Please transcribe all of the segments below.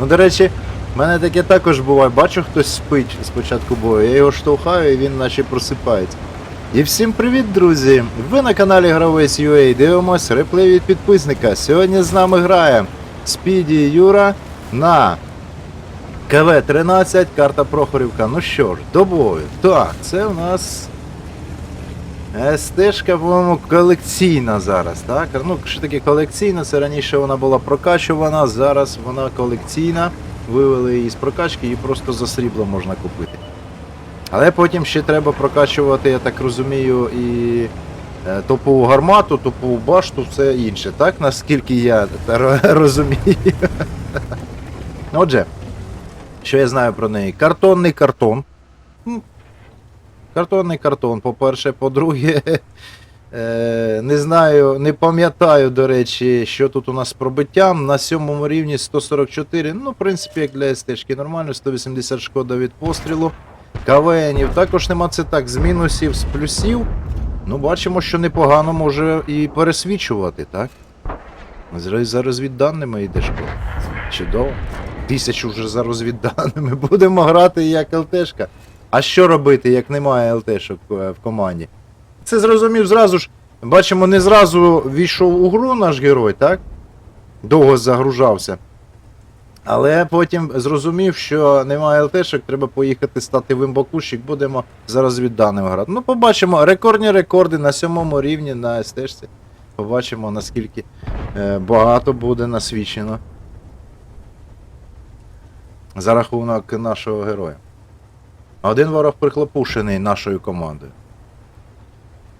Ну, до речі, в мене таке також буває. Бачу, хтось спить з початку бою. Я його штовхаю і він наче просипається. І всім привіт, друзі! Ви на каналі Гравець UA дивимось реплей від підписника. Сьогодні з нами грає Спіді Юра на КВ-13, карта Прохорівка. Ну що ж, до бою. Так, це у нас СТшка, по-моєму, колекційна зараз, так? Ну, що таке колекційна? Це раніше вона була прокачувана, зараз вона колекційна. Вивели її з прокачки, її просто за срібло можна купити. Але потім ще треба прокачувати, я так розумію, і е, топову гармату, топову башту, все інше, так? Наскільки я розумію. Отже, що я знаю про неї? Картонний картон. Картонний картон, по-перше, по-друге, е, не знаю, не пам'ятаю, до речі, що тут у нас з пробиттям. На сьомому рівні 144. Ну, в принципі, як для СТшки нормально, 180 шкода від пострілу. КВНів також нема це так, з мінусів, з плюсів. Ну, бачимо, що непогано може і пересвічувати, так? За розвідданими йде шкода. Чудово. Тисячу вже за розвідданими. Будемо грати як ЛТшка. А що робити, як немає ЛТшок е, в команді? Це зрозумів зразу ж. Бачимо, не зразу війшов у гру наш герой, так? Довго загружався. Але потім зрозумів, що немає ЛТшок, треба поїхати стати в імбакущик, будемо за розвідданим грати. Ну, побачимо рекордні рекорди на сьомому рівні на СТшці. Побачимо, наскільки е, багато буде насвічено за рахунок нашого героя. Один ворог прихлопушений нашою командою.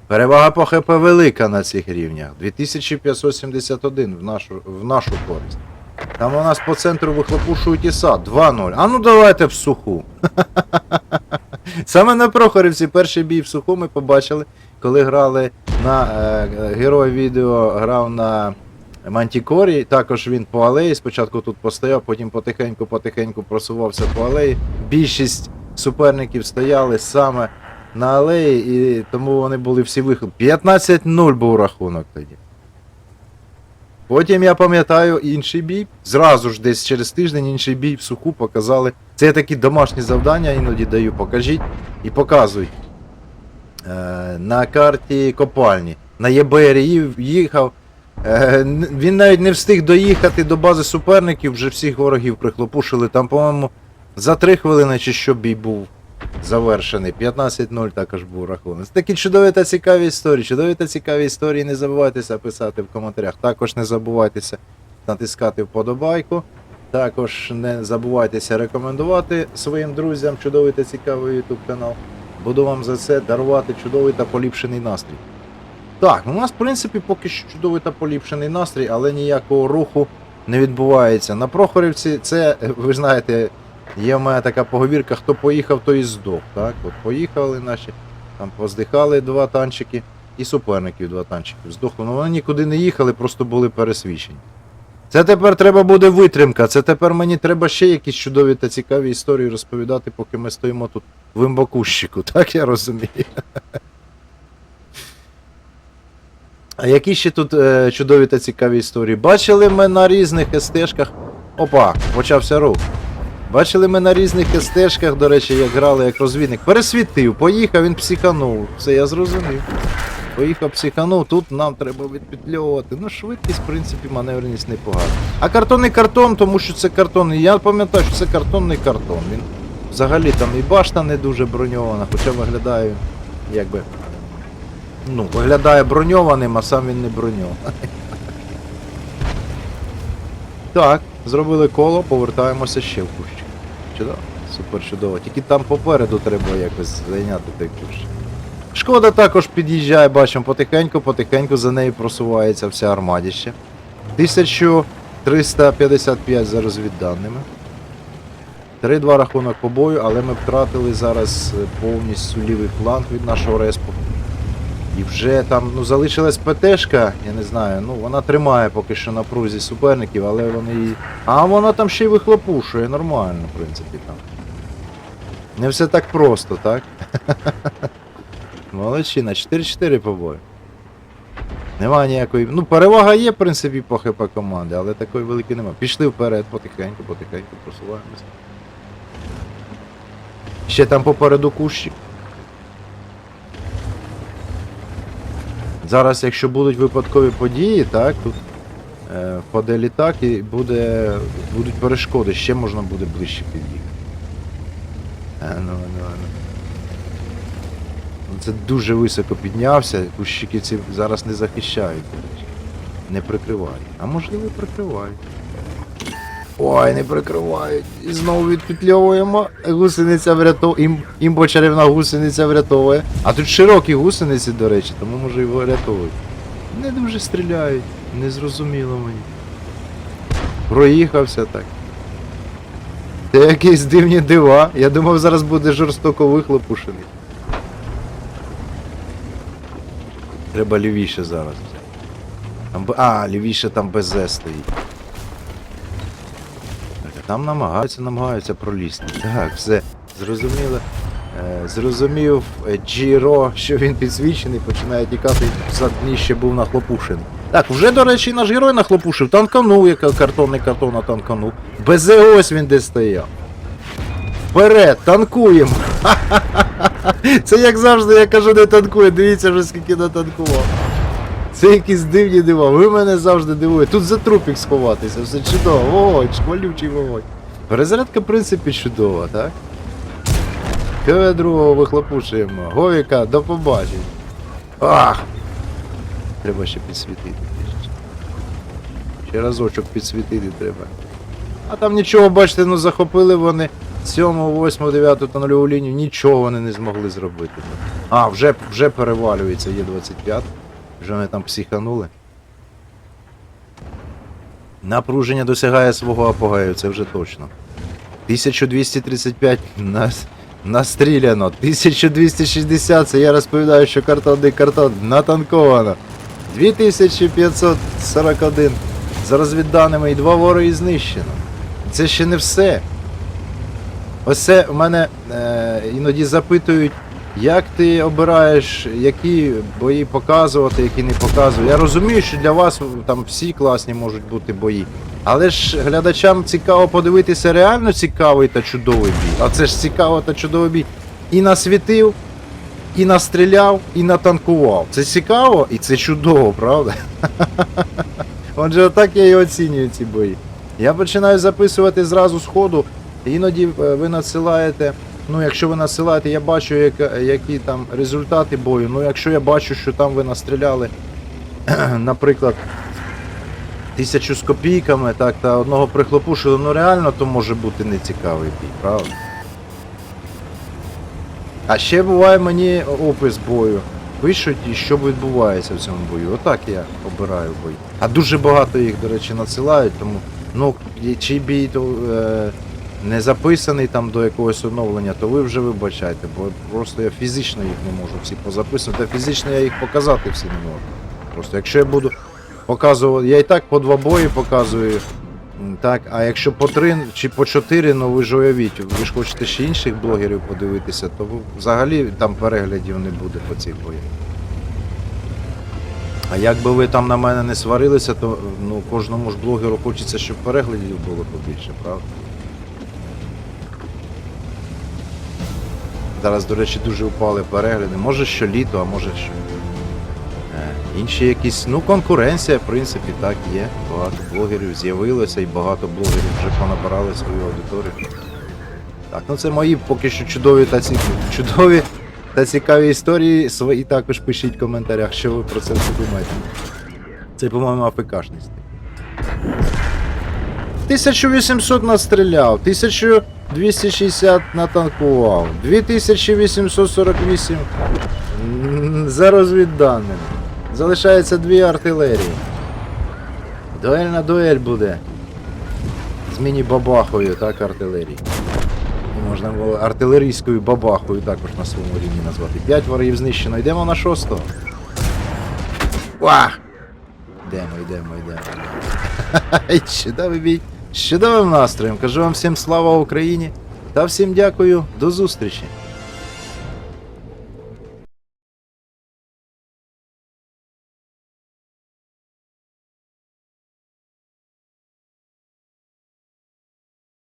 Перевага по ХП велика на цих рівнях. 2571 в нашу, в нашу користь. Там у нас по центру вихлопушують ІСа 2-0. А ну давайте в суху. Саме на Прохорівці перший бій в суху ми побачили, коли грали на е, е, герой відео грав на Мантікорі. Також він по алеї. Спочатку тут постояв, потім потихеньку-потихеньку просувався по алеї. Більшість суперників стояли саме на алеї, і тому вони були всі вихлоп. 15-0 був рахунок тоді. Потім я пам'ятаю інший бій. Зразу ж десь через тиждень інший бій в суху показали. Це я такі домашні завдання іноді даю, покажіть і показуй. Е, на карті копальні. На ЄБРі їхав. Е, він навіть не встиг доїхати до бази суперників, вже всіх ворогів прихлопушили. Там, по-моєму, за 3 хвилини чи що бій був завершений. 15-0 також був рахунок. Такі чудові та цікаві історії. Чудові та цікаві історії. Не забувайтеся писати в коментарях. Також не забувайтеся натискати вподобайку. Також не забувайтеся рекомендувати своїм друзям чудовий та цікавий YouTube канал. Буду вам за це дарувати чудовий та поліпшений настрій. Так, ну у нас, в принципі, поки що чудовий та поліпшений настрій, але ніякого руху не відбувається. На Прохорівці це, ви знаєте, є в мене така поговірка, хто поїхав, той і здох. Так? От поїхали наші, там поздихали два танчики, і суперників два танчики здохли. Ну вони нікуди не їхали, просто були пересвідчені. Це тепер треба буде витримка. Це тепер мені треба ще якісь чудові та цікаві історії розповідати, поки ми стоїмо тут в імбакущику, так я розумію. А які ще тут е, чудові та цікаві історії? Бачили ми на різних естежках. Опа, почався рух. Бачили ми на різних естежках, до речі, як грали як розвідник. Пересвітив, поїхав, він психанув. Все, я зрозумів. Поїхав психанув, тут нам треба відпетльовувати. Ну, швидкість, в принципі, маневреність непогана. А картонний картон, тому що це картонний. Я пам'ятаю, що це картонний картон. Він взагалі там і башта не дуже броньована, хоча виглядає якби. Ну, виглядає броньованим, а сам він не броньований. Так, зробили коло, повертаємося ще в кущик. Чудово, супер чудово. Тільки там попереду треба якось зайняти кущ. Шкода також під'їжджає, бачимо, потихеньку, потихеньку за нею просувається вся армадіще. 1355 за розвідданими. 3-2 рахунок по бою, але ми втратили зараз повністю лівий фланг від нашого респу. І вже там ну, залишилась ПТшка, я не знаю, ну вона тримає поки що на прузі суперників, але вони її. А вона там ще й вихлопушує, нормально, в принципі, там. Не все так просто, так? Молодчина, 4-4 по бою. Нема ніякої. Ну, перевага є, в принципі, по ХП команди, але такої великої нема. Пішли вперед, потихеньку, потихеньку просуваємося. Ще там попереду кущик. Зараз, якщо будуть випадкові події, так, тут е, впаде літак і буде, будуть перешкоди, ще можна буде ближче під'їхати. А, ну, ну, ну. Ну, Це дуже високо піднявся, кущики ці зараз не захищають, до речі. Не прикривають. А можливо прикривають. Ой, не прикривають. І знову відпетльовуємо. Гусениця врятовує. Ім, імбо чарівна гусениця врятовує. А тут широкі гусениці, до речі, тому може його рятують. Не дуже стріляють, не зрозуміло мені. Проїхався так. Це якісь дивні дива. Я думав, зараз буде жорстоко вихлопушений. Треба лівіше зараз. Там, а, лівіше там БЗ стоїть. Там намагаються, намагаються пролізти. Так, все. Зрозуміло. Е, зрозумів е, Джіро, що він підсвічений, починає тікати за ще був нахлопушений. Так, вже, до речі, наш герой нахлопушив. Танканув, як картонний картон танканув. БЗ ось він де стояв. Вперед, танкуємо! Це як завжди, я кажу, не танкує. Дивіться вже скільки натанкував. Це якісь дивні дива. Ви мене завжди дивуєте. Тут за трупік сховатися, все чудово. Вогонь, шквалючий вогонь. Перезарядка, в принципі, чудова, так? КВ другого вихлопушуємо. Говіка, до побачення. Ах! Треба ще підсвітити. Ще разочок підсвітити треба. А там нічого, бачите, ну захопили вони 7, 8, 9 та нульову лінію, нічого вони не змогли зробити. А, вже, вже перевалюється Є25. Вже вони там психанули. Напруження досягає свого апогею, це вже точно. 1235 нас, настріляно. 1260, це я розповідаю, що картонний картон натанковано. 2541 за розвідданими і два вороги знищено. Це ще не все. Ось це в мене е, іноді запитують, як ти обираєш, які бої показувати, які не показувати. Я розумію, що для вас там всі класні можуть бути бої. Але ж глядачам цікаво подивитися реально цікавий та чудовий бій. А це ж цікаво та чудовий бій. І насвітив, і настріляв, і натанкував. Це цікаво і це чудово, правда? Отже, отак я і оцінюю ці бої. Я починаю записувати зразу з ходу. Іноді е, ви надсилаєте. Ну, якщо ви надсилаєте, я бачу, як, які там результати бою. Ну, якщо я бачу, що там ви настріляли, наприклад, тисячу з копійками, так, та одного прихлопушили, ну реально то може бути нецікавий бій, правда? А ще буває мені опис бою. Пишуть, і що відбувається в цьому бою. Отак я обираю бой. А дуже багато їх, до речі, надсилають, тому ну, чий бій то, е, не записаний там до якогось оновлення, то ви вже вибачайте, бо просто я фізично їх не можу всі позаписувати, а фізично я їх показати всі не можу. Просто якщо я буду показувати, я і так по два бої показую. Так, а якщо по три чи по чотири, ну ви ж уявіть, ви ж хочете ще інших блогерів подивитися, то взагалі там переглядів не буде по цих боях. А якби ви там на мене не сварилися, то ну, кожному ж блогеру хочеться, щоб переглядів було побільше, правда? Зараз, до речі, дуже впали перегляди. Може що літо, а може що. Е, інші якісь. Ну, конкуренція, в принципі, так є. Багато блогерів з'явилося і багато блогерів вже понабирали свою аудиторію. Так, ну це мої поки що чудові та ці чудові та цікаві історії. Свої також пишіть в коментарях, що ви про це все думаєте. Це, по-моєму, АФКшний стиль. 1800 настріляв, 1260 натанкував, 2848 за розвідданими. Залишається дві артилерії. Дуельна дуель буде. З міні-бабахою, так, артилерії. Можна було артилерійською бабахою також на своєму рівні назвати. П'ять ворогів знищено. Йдемо на шостого. Вах! Йдемо, йдемо, йдемо. Чудовий бій. З чудовим настроєм. Кажу вам всім слава Україні та всім дякую. До зустрічі.